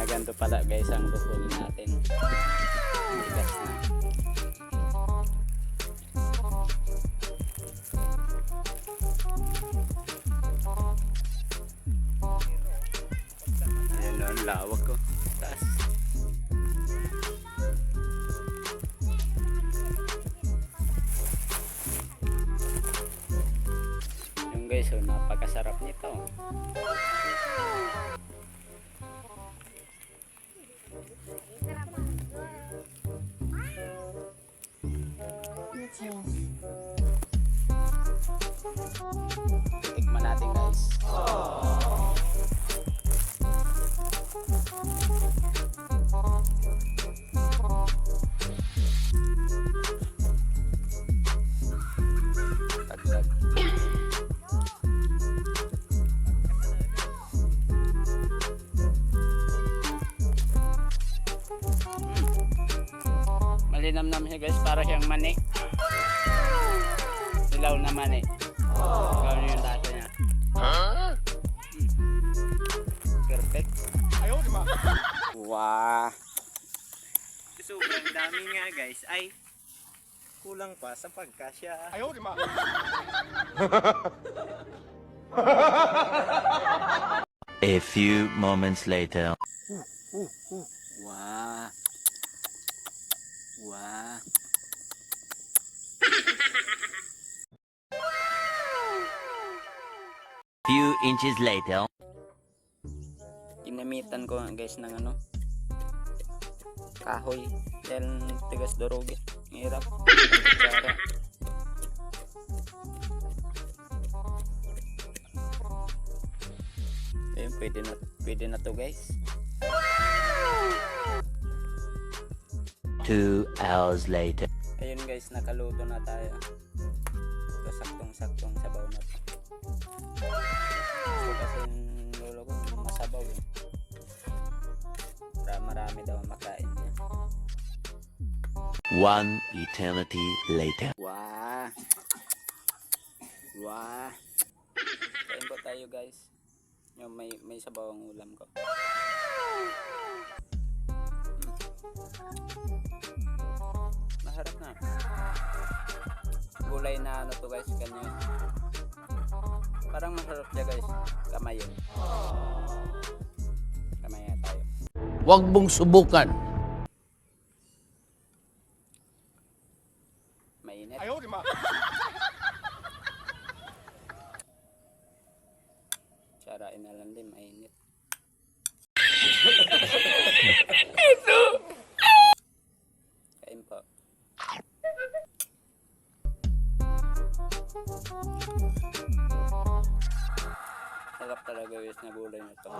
Maganto pala guys ang kukunin natin. Bigas na. Ayan o, lawak ko. Taas. Yung guys, oh, napakasarap nito. Tikman natin guys. Malinam-nam siya guys, para siyang mani. Ilaw na mani. Gawin yung lasa niya. Perfect. Wow. Sobrang dami nga guys ay kulang pa sa pagkasya. A few moments later. Wow. Few inches later. Ginamitan ko guys ng ano kahoy dahil tigas. Ang Hirap. Ayun, pwede na, pwede na to guys. Two hours later. Ayun guys, nakaluto na tayo. Ito saktong-saktong sabaw makain niya. One eternity later. Wow! Wow! Kain po tayo guys. Yung may, may sabaw ang ulam ko. Masarap na. Gulay na ano to guys, kanya. Parang masarap siya guys. Kamaya tayo. Huwag mong subukan. Mainit. Sarain na lang din, mainit. Kain po. Sarap talaga guys na gulay na to.